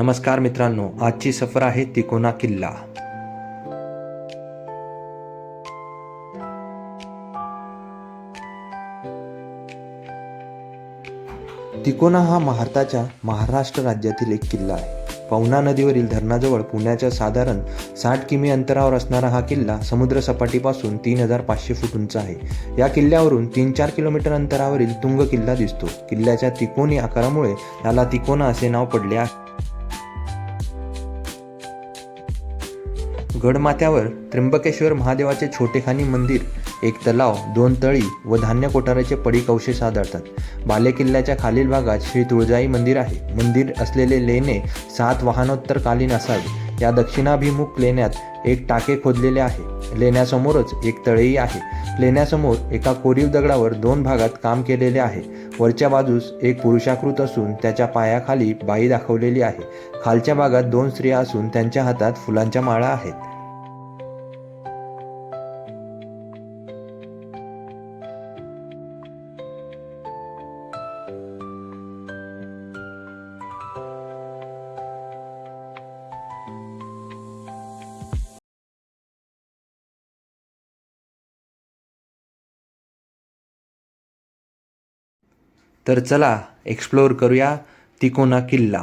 नमस्कार मित्रांनो आजची सफर आहे तिकोना किल्ला. तिकोना हा भारताच्या महाराष्ट्र राज्यातील एक किल्ला आहे. पवना नदीवरील धरणाजवळ पुण्याच्या साधारण साठ किमी अंतरावर असणारा हा किल्ला समुद्र सपाटीपासून तीन हजार पाचशे फूट उंच आहे. या किल्ल्यावरून तीन चार किलोमीटर अंतरावरील तुंग किल्ला दिसतो. किल्ल्याच्या तिकोनी आकारामुळे याला तिकोना असे नाव पडले आहे. गडमाथ्यावर त्र्यंबकेश्वर महादेवाचे छोटेखानी मंदिर एक तलाव दोन तळी व धान्य कोठाराचे पडीक अवशेष आढळतात बालेकिल्ल्याच्या खालील भागात श्री तुळजाई मंदिर आहे. मंदिर असलेले लेणे सात वाहनोत्तरकालीन असावे. या दक्षिणाभिमुख लेण्यात एक टाके खोदलेले आहे. लेण्यासमोरच एक तळेही आहे. लेण्यासमोर एका कोरीव दगडावर दोन भागात काम केलेले आहे. वरच्या बाजूस एक पुरुषाकृत असून त्याच्या पायाखाली बाई दाखवलेली आहे. खालच्या भागात दोन स्त्रिया असून त्यांच्या हातात फुलांच्या माळा आहेत. तर चला एक्सप्लोअर करूया तिकोना किल्ला.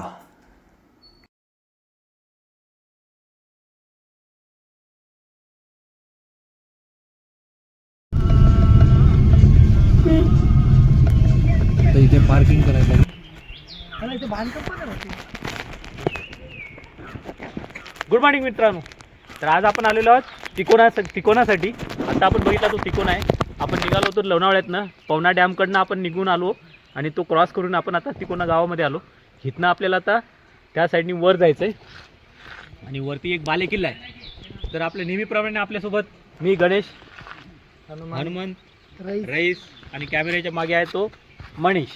तर इथे पार्किंग करायला गुड मॉर्निंग मित्रांनो. तर आज आपण आलेलो आहोत तिकोना तिकोनासाठी. आता आपण बघितला तो तिकोना आहे. आपण निघालो होतो लोणावळ्यातनं. पवना डॅमकडनं आपण निघून आलो. आणि तो क्रॉस करून आपण आता तिकोना गावामध्ये आलो. इथनं आपल्याला आता त्या साईडनी वर जायचं आहे आणि वरती एक बाले किल्ला आहे. तर आपल्या नेहमीप्रमाणे आपल्यासोबत मी गणेश हनुमंत रईस. आणि कॅमेऱ्याच्या मागे आहे तो मनीष.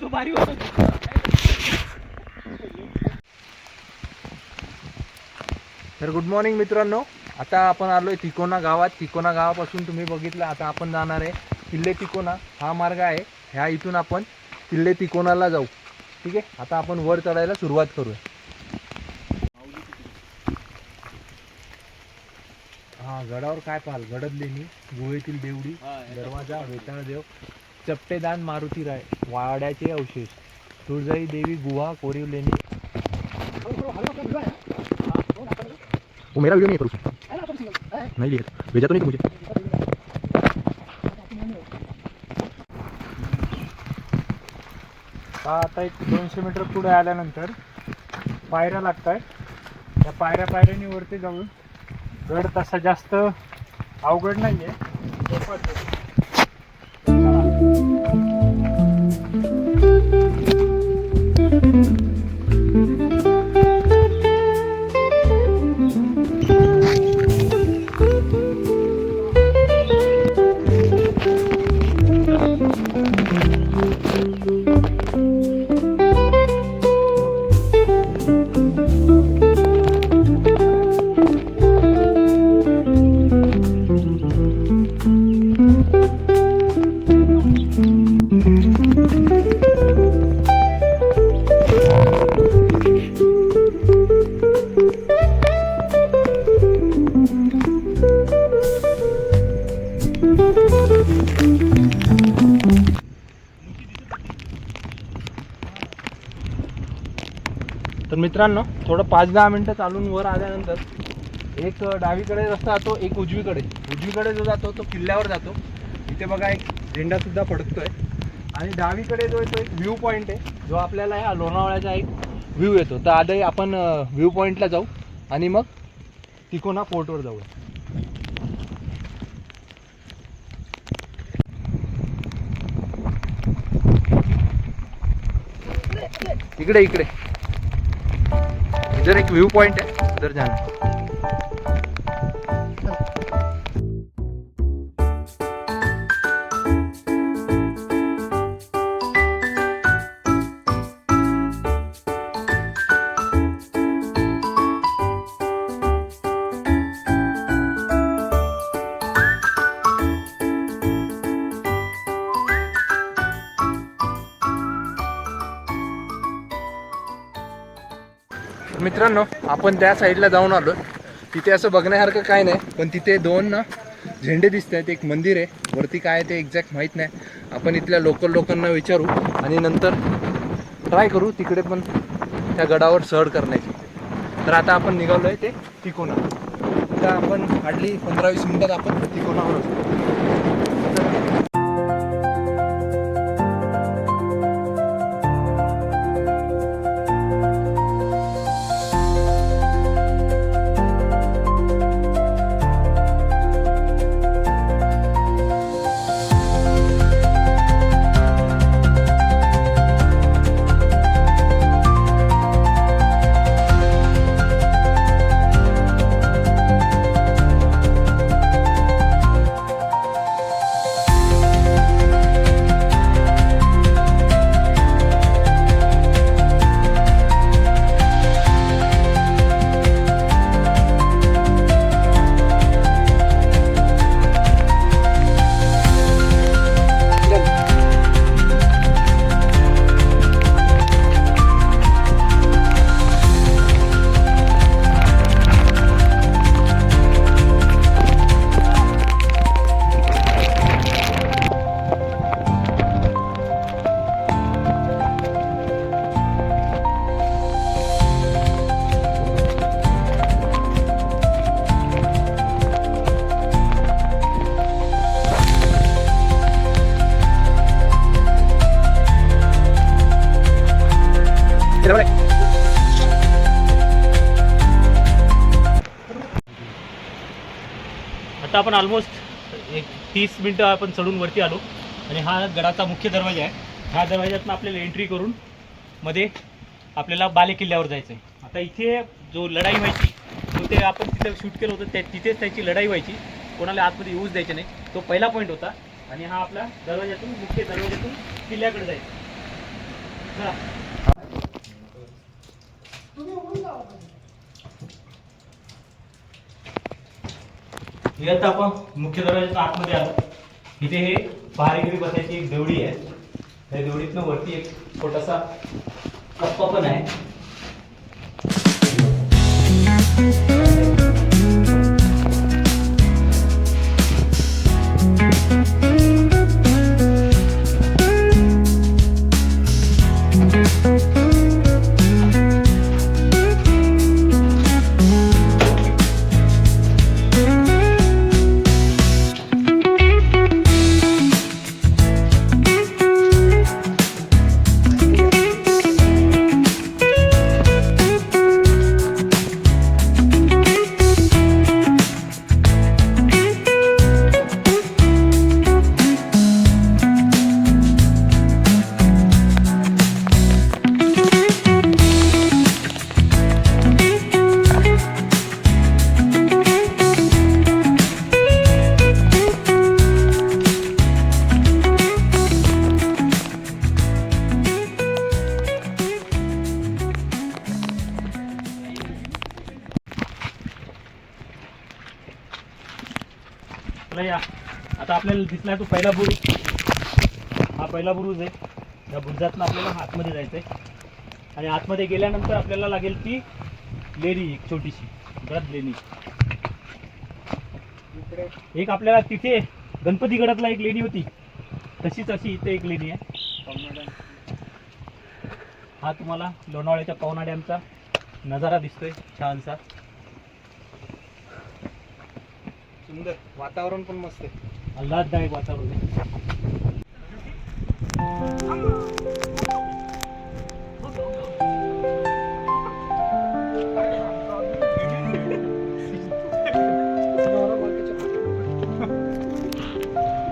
तो भारी होता. तर गुड मॉर्निंग मित्रांनो. आता आपण आलोय तिकोना गावात. तिकोना गावापासून तुम्ही बघितलं आता आपण जाणार आहे किल्ले तिकोना. हा मार्ग आहे. ह्या इथून आपण किल्ले तिकोनाला जाऊ. ठीक आहे? आता आपण वर चढायला सुरुवात करूया. हा गडावर काय पाहाल? गडद लेणी गुहेतील देवडी दरवाजा वेताळ देव चपटेदान मारुती राय वाड्याचे अवशेष तुळजाई देवी गुहा कोरीव लेणी वो मेरा वीडियो नहीं है पर उसमें नहीं लिया भेजा तो नहीं था मुझे आता एक दोनशे मीटर पुढे आल्यानंतर पायऱ्या लागत आहेत त्या पायऱ्या पायऱ्यानी वरती जाऊन गड तसा जास्त अवघड नाही आहे मित्रांनो थोडं पाच दहा मिनटं चालून वर आल्यानंतर एक डावीकडे रस्ता जातो एक उजवीकडे. उजवीकडे जो जातो तो किल्ल्यावर जातो. इथे बघा एक झेंडासुद्धा फडकतोय. आणि डावीकडे जो आहे तो एक व्ह्यू पॉईंट आहे. जो आपल्याला ह्या लोणावळ्याचा एक व्ह्यू येतो. तर आधी आपण व्ह्यू पॉईंटला जाऊ आणि मग तिकोना फोर्टवर जाऊ इकडे इकडे. इधर एक व्यू पॉइंट आहे जर जाणार मित्रांनो आपण त्या साईडला जाऊन आलो तिथे असं बघण्यासारखं काय नाही पण तिथे दोन ना झेंडे दिसत आहेत एक मंदिर आहे. वरती काय आहे ते एक्झॅक्ट माहीत नाही. आपण इथल्या लोकल लोकांना विचारू आणि नंतर ट्राय करू तिकडे पण त्या गडावर सहड करण्याची. तर आता आपण निघालो आहे ते तिकोना. आता आपण हार्डली पंधरा वीस मिनिटात आपण तिकोनावर असतो आपण ऑलमोस्ट एक तीस मिनटं आपण चढून वरती आलो. आणि हा गडाचा मुख्य दरवाजा आहे. ह्या दरवाज्यातनं आपल्याला एंट्री करून मध्ये आपल्याला बाले किल्ल्यावर जायचं आहे आता इथे जो लढाई व्हायची तो ते आपण तिथे शूट केलं होतं त्या तिथेच त्याची लढाई व्हायची. कोणाला आतमध्ये येऊच द्यायचे नाही. तो पहिला पॉईंट होता. आणि हा आपला दरवाज्यातून मुख्य दरवाज्यातून किल्ल्याकडे जायचा. यात आता आपण मुख्य दरवाजाच्या आतमध्ये आलो. इथे हे पहारेगिरी बसायची एक देवडी आहे. त्या देवडीतनं वरती एक छोटासा कप्पा पण आहे. दिसला तो पहिला बुरुज. हा पहिला बुरुज आहे. या बुरुजातनं आपल्याला आतमध्ये जायचं आहे आणि आतमध्ये गेल्यानंतर आपल्याला लागेल ती लेणी एक छोटीशी गड लेणी. एक आपल्याला तिथे गणपतीगडातला एक लेणी होती. तशीच अशी इथे एक लेणी आहे. हा तुम्हाला लोणावळ्याच्या पवना डॅमचा नजारा दिसतोय छानसा. सुंदर. वातावरण पण मस्त आहे. आल्हाददायक वातावरण आहे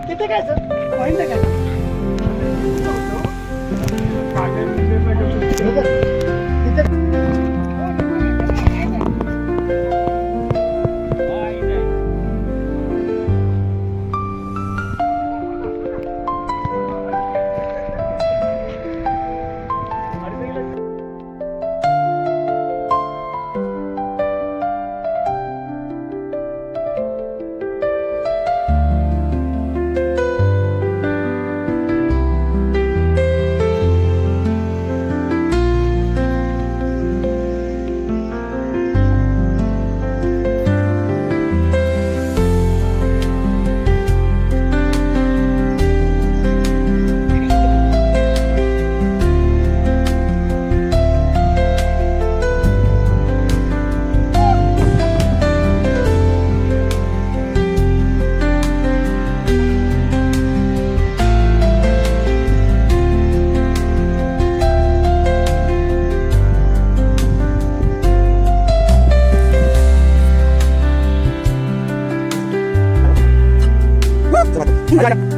तिथे काय सर पॉईंट काय 你家的。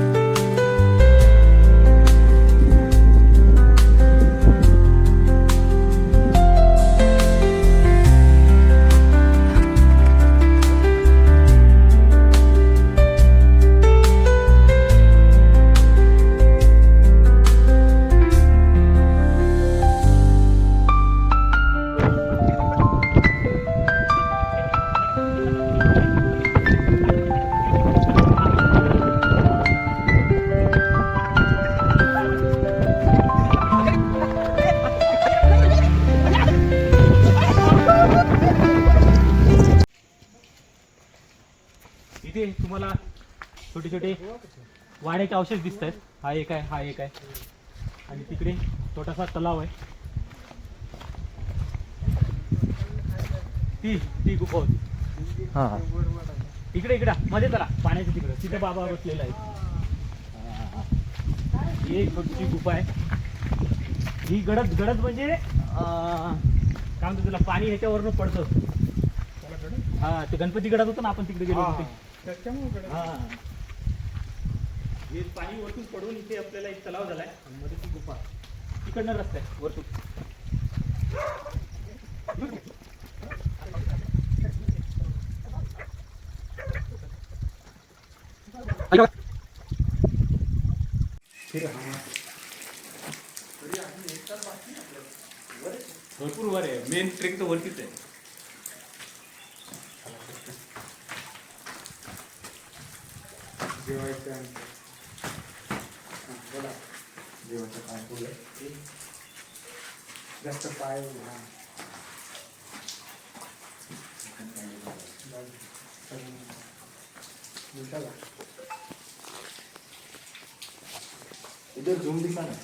तुम्हाला छोटे छोटे वाड्याचे अवशेष दिसत आहेत हा एक आहे हा एक आहे. आणि तिकडे छोटासा तलाव आहे. ती ती गुफा होती. हां. इकडे इकडे मध्ये चला. पाण्याच्या तिकडे. तिथे बाबा बसलेला आहे ही एक छोटीशी गुफा आहे. ही गडद गडद म्हणजे अं, काय म्हणतो तुला पाणी ह्याच्यावरनं पडतं. हा ते गणपती गडात होतं ना आपण तिकडे गेलो होतो. हा. हे पाणी वरतून पडून इथे आपल्याला एक तलाव झालाय. मध्ये ती गुफा. तिकडनं रस्ता आहे वरतून. भरपूर वर आहे. मेन ट्रेक तर वरतीच आहे. जेवायचं आणि ते. जेवणचं काम पुढे जास्त पाय हा. इधर झूम दिखा ना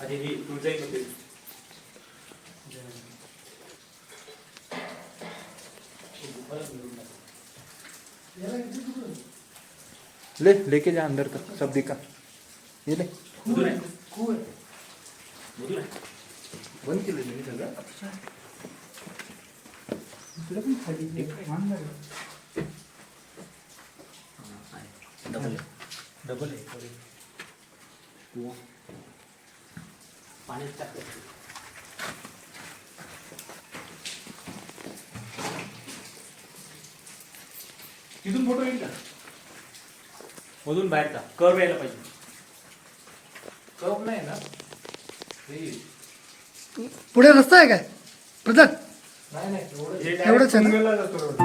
आणि ही तुळजाई मंदिर ले लेके जा अंदर तक सब दिखा ये ले। मधुर आहे मधुर आहे बंद केलं मी सगळं इकडे पण खाली एक मान लागलं. डबल आहे डबल आहे पाण्यात तिथून फोटो येईल का? मधून बाहेरचा कर्व यायला पाहिजे. कप नाही ना? हे पुढे रस्ता आहे काय? प्रधान नाही नाही एवढं एवढंच आहे ना? तुंगेला जातो रोड.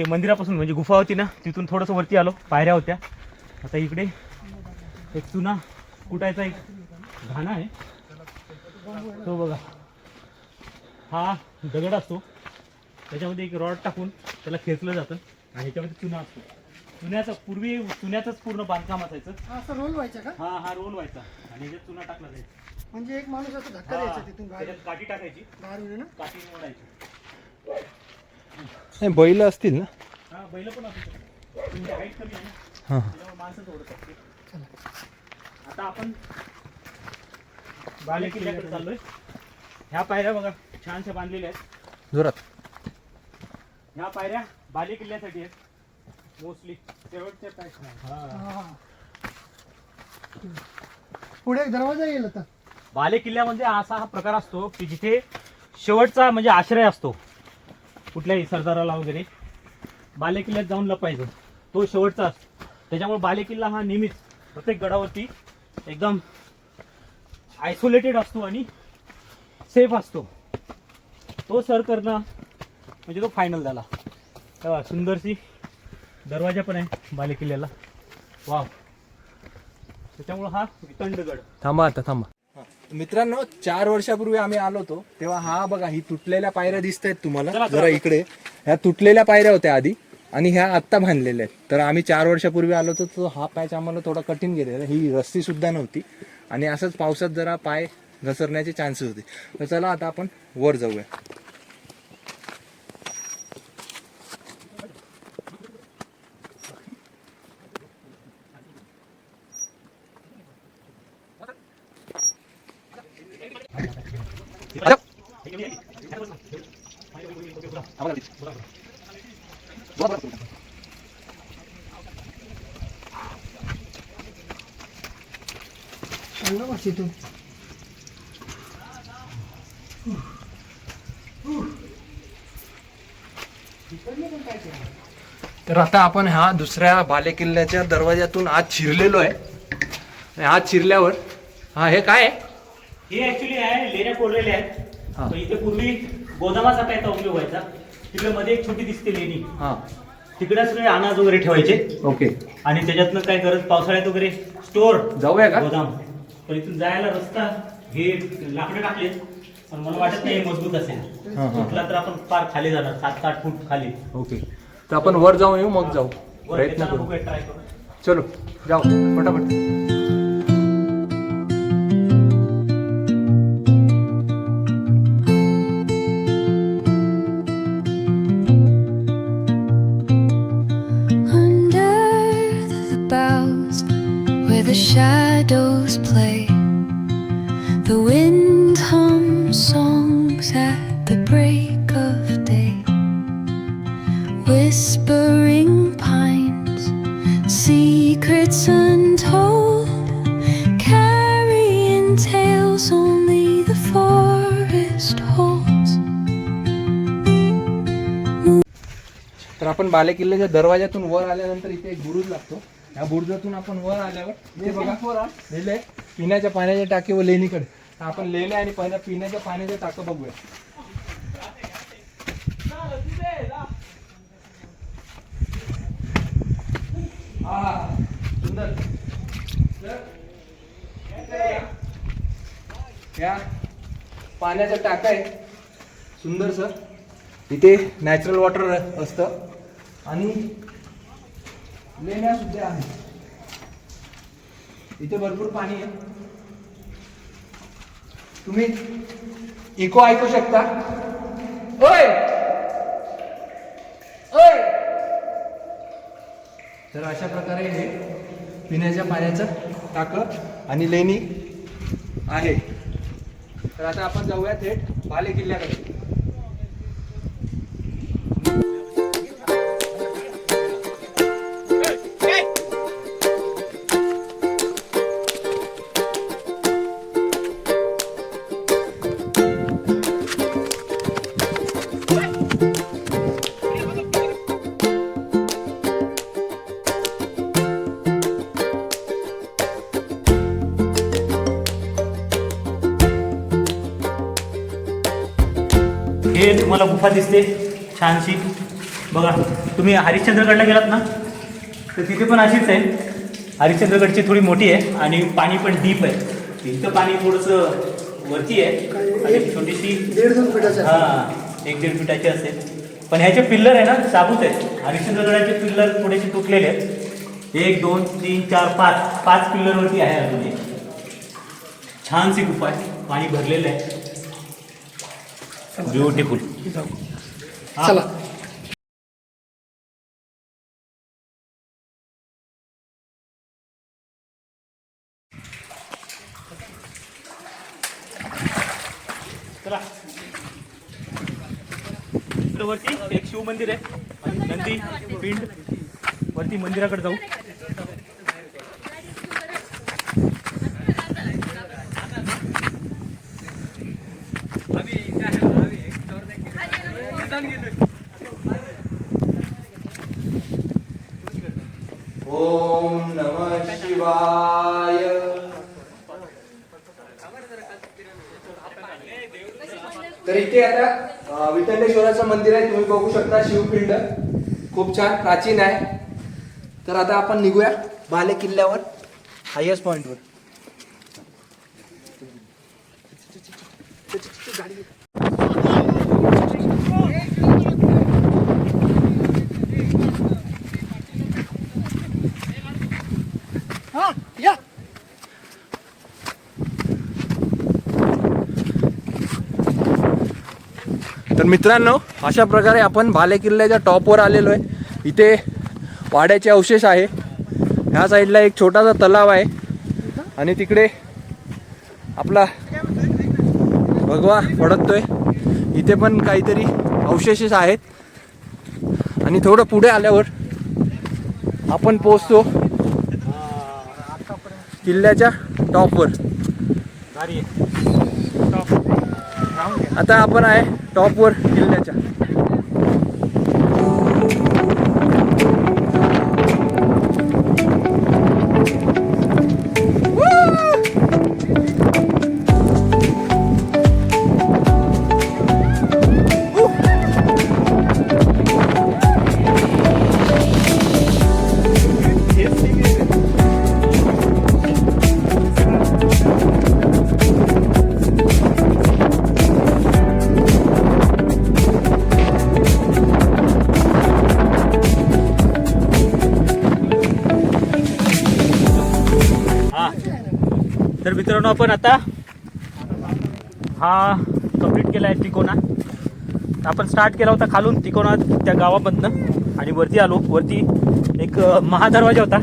ते मंदिरापासून म्हणजे गुफा होती ना तिथून थोडंसं वरती आलो पायऱ्या होत्या. आता इकडे एक चुना कुटायचा एक घाणा आहे. तो बघा. हा दगड असतो. त्याच्यामध्ये एक रॉड टाकून त्याला खेचलं जातं आणि ह्याच्यामध्ये चुना असतो. चुन्याचा पूर्वी चुन्याचंच पूर्ण बांधकाम असायचं. असं रोल व्हायचा का? हा हा रोल व्हायचा. आणि ह्याच्यात चुना टाकला जायचा. म्हणजे एक माणूस असं धक्का द्यायचा तिथून बाहेर. त्याच्यात काठी टाकायची. बाहेर काठी निवडायची नाही बैल असतील ना? हा बैल पण हां. आता आपण बाले किल्ल्याकडे चाललोय. ह्या पायऱ्या बघा छानशा बांधलेल्या आहेत. जोरात. ह्या पायऱ्या बाले किल्ल्यासाठी आहेत. मोस्टली शेवटच्या हा. पुढे एक दरवाजा येईल आता. बाले किल्ल्यामध्ये असा हा प्रकार असतो की जिथे शेवटचा म्हणजे आश्रय असतो. कुठल्याही सरदाराला वगैरे बालेकिल्ल्यात जाऊन लपायचं. तो शेवटचा असतो. त्याच्यामुळे बालेकिल्ला हा नेहमीच प्रत्येक गडावरती एकदम आयसोलेटेड असतो आणि सेफ असतो. तो सर करणं म्हणजे तो फायनल झाला. तेव्हा सुंदरशी दरवाजा पण आहे बालेकिल्ल्याला. वाव त्याच्यामुळं हा वितंड गड थांबा आता थांबा. मित्रांनो चार वर्षापूर्वी आम्ही आलो होतो तेव्हा हा बघा ही तुटलेल्या पायऱ्या दिसत आहेत तुम्हाला जरा. इकडे. ह्या तुटलेल्या पायऱ्या होत्या आधी आणि ह्या आत्ता बांधलेल्या आहेत. तर आम्ही चार वर्षापूर्वी आलो होतो तो हा पॅच आम्हाला थोडा कठीण गेलेला ही रस्ती सुद्धा नव्हती. आणि असंच पावसात जरा पाय घसरण्याचे चान्सेस होते. तर चला आता आपण वर जाऊया. आता आपण हा दुसऱ्या बालेकिल्ल्याच्या दरवाज्यातून आत शिरलेलो आहे. आणि आत शिरल्यावर हा हे काय आहे? हे ऍक्च्युली आहे लेण्या कोरलेल्या आहेत. तर इथे पूर्वी गोदामाचा काय उपयोग व्हायचा? तिकडे मध्ये एक छोटी दिसते लेणी. हा. तिकडे सगळे अनाज वगैरे ठेवायचे. ओके. आणि त्याच्यातनं काय गरज पावसाळ्यात वगैरे स्टोर जाऊया का? गोदाम. पण इथून जायला रस्ता हे लाकडं टाकले पण मला वाटत नाही हे मजबूत असेल. हा, हा. कुठला तर आपण फार खाली जाणार सात आठ फूट खाली. ओके. तर आपण वर जाऊन येऊ मग जाऊ. प्रयत्न करू. चलो जाऊ. फटाफट. Whispering pines, secrets untold, carrying tales only the forest holds. तर आपण बालेकिल्ल्याच्या दरवाज्यातून वर आल्यानंतर इथे एक बुरुज लागतो. या बुरुजातून आपण वर आल्यावर हे बघा लिहिलंय पिण्याच्या पाण्याचे टाके व लेणीकडे. तर आपण लेण्या आणि पहिल्या पिण्याच्या पाण्याचे टाकं बघूया. हा सुंदर. या. पाण्याचा टाका आहे. सुंदर सर. इथे नॅचरल वॉटर असतं. आणि लेण्या सुद्धा आहेत. इथे भरपूर पाणी आहे. तुम्ही इको ऐकू शकता. होय! तर अशा प्रकारे हे पिण्याच्या पाण्याचं टाकं आणि लेणी आहे. तर आता आपण जाऊया थेट बाले किल्ल्याकडे तुम्हाला गुफा दिसते छानशी. बघा तुम्ही हरिश्चंद्रगडला गेलात ना? तर तिथे पण अशीच आहे. हरिश्चंद्रगडची थोडी मोठी आहे आणि पाणी पण डीप आहे. इथं पाणी थोडंसं वरती आहे. आणि छोटीशी दीड दोन फुटाचा हा एक दीड फुटाची असेल. पण ह्याचे पिल्लर आहे ना साबूत आहेत हरिश्चंद्रगडाचे पिल्लर थोडेसे तुटलेले आहेत. एक दोन तीन चार पाच. पाच पिल्लरवरती आहे अजून. छानशी गुफा आहे. पाणी भरलेलं आहे. ब्युटिफुल चला. वरती एक शिव मंदिर आहे. आणि नंदी पिंड. वरती मंदिराकडे जाऊ ओम नम शिवाय तर इथे आता ज्ञानेश्वराचं मंदिर आहे तुम्ही बघू शकता शिवपिंड खूप छान प्राचीन आहे. तर आता आपण निघूया बाले किल्ल्यावर हायस्ट पॉइंटवर मित्रांनो अशा प्रकारे आपण भाले किल्ल्याच्या टॉपवर आलेलो आहे. इथे वाड्याचे अवशेष आहे. ह्या साईडला एक छोटासा तलाव आहे. आणि तिकडे आपला भगवा पडतोय इथे पण काहीतरी अवशेषच आहेत. आणि थोडं पुढे आल्यावर आपण पोचतो किल्ल्याच्या टॉपवर भारी आहे टॉप राहून घ्या आता आपण आहे टॉपवर किल्ल्याच्या. हा कंप्लीट केला आहे तिकोना. आपण स्टार्ट केला होता खालून तिकोना त्या गावामधनं आणि वरती आलो. वरती एक महादरवाजा होता.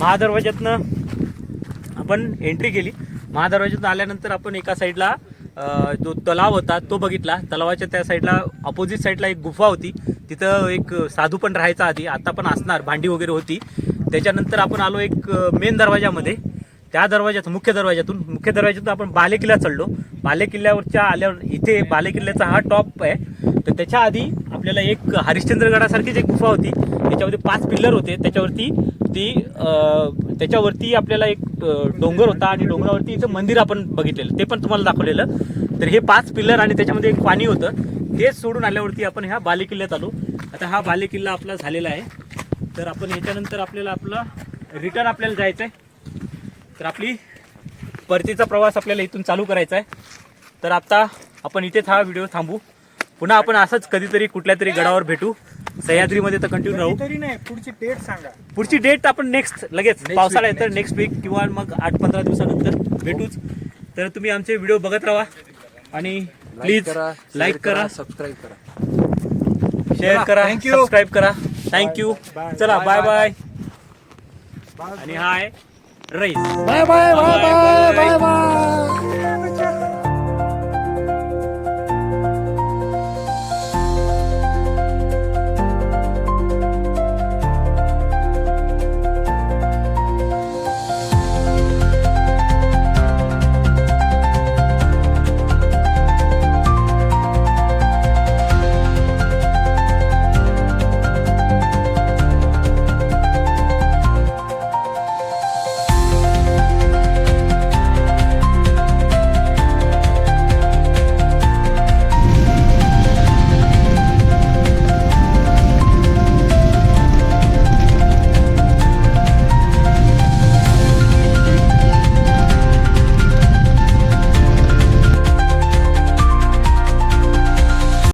महादरवाज्यातनं आपण एंट्री केली. महादरवाज्यातून आल्यानंतर आपण एका साईडला जो तलाव होता तो बघितला. तलावाच्या त्या साईडला अपोजिट साईडला एक गुफा होती. तिथं एक साधू पण राहायचा आधी. आता पण असणार. भांडी वगैरे होती. त्याच्यानंतर आपण आलो एक मेन दरवाजामध्ये. त्या दरवाज्यातून मुख्य दरवाज्यातून मुख्य दरवाज्यातून आपण बाले किल्ला चढलो. बाले किल्ल्यावरच्या आल्यावर इथे बाले किल्ल्याचा हा टॉप आहे. तर त्याच्या आधी आपल्याला एक हरिश्चंद्रगडासारखीच एक गुफा होती. त्याच्यामध्ये पाच पिल्लर होते. त्याच्यावरती ती त्याच्यावरती आपल्याला एक डोंगर होता आणि डोंगरावरती इथं मंदिर आपण बघितलेलं. ते पण तुम्हाला दाखवलेलं. तर हे पाच पिल्लर आणि त्याच्यामध्ये एक पाणी होतं. ते सोडून आल्यावरती आपण ह्या बाले किल्ल्यात आलो. आता हा बाले किल्ला आपला झालेला आहे. तर आपण ह्याच्यानंतर आपल्याला आपला रिटर्न आपल्याला जायचं आहे तर आपली परतीचा प्रवास आपल्याला इथून चालू करायचा आहे. तर आता आपण इथेच हा व्हिडिओ थांबू. पुन्हा आपण असंच कधीतरी कुठल्या तरी गडावर भेटू. सह्याद्रीमध्ये तर कंटिन्यू राहू. तरी नाही पुढची डेट सांगा. पुढची डेट आपण नेक्स्ट लगेच पावसाळा आहे तर नेक्स्ट वीक किंवा मग आठ पंधरा दिवसानंतर भेटूच. तर तुम्ही आमचे व्हिडिओ बघत राहा. आणि प्लीज लाईक करा सबस्क्राईब करा शेअर करा. You. सबस्क्राईब करा. Thank you. चला बाय बाय बाय. आणि हा आहे Rais bye bye bye bye bye bye